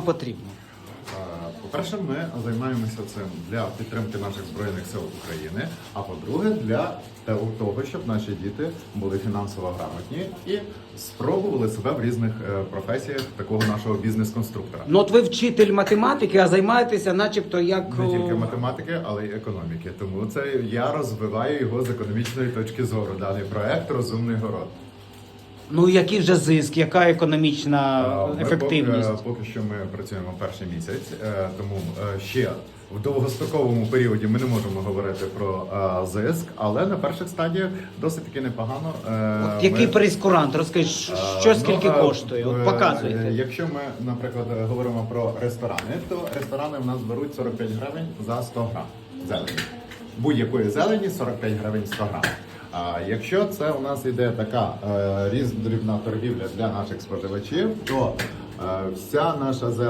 потрібно? Е, По-перше, ми займаємося цим для підтримки наших збройних сил України. А по-друге, для того, щоб наші діти були фінансово грамотні і спробували себе в різних е, професіях такого нашого бізнес-конструктора. Ну от ви вчитель математики, а займаєтеся, начебто, як Не тільки математики, але й економіки. Тому це я розвиваю його з економічної точки зору. Даний проект розумний город. Ну який вже зиск, яка економічна Е, ми ефективність? Поки, поки що ми працюємо перший місяць, е, тому е, ще в довгостроковому періоді ми не можемо говорити про е, зиск, але на перших стадіях досить таки непогано. е, От який ми- прейскурант? Розкажіть, Е, що ну, скільки е, коштує? е, От показуйте. е, Якщо ми, наприклад, е, говоримо про ресторани, то ресторани в нас беруть 45 гривень за 100 грам зелені. Будь-якої зелені 45 гривень 100 грам. А якщо це у нас іде така е, різдрібна торгівля для наших споживачів, то е, вся наша зелень.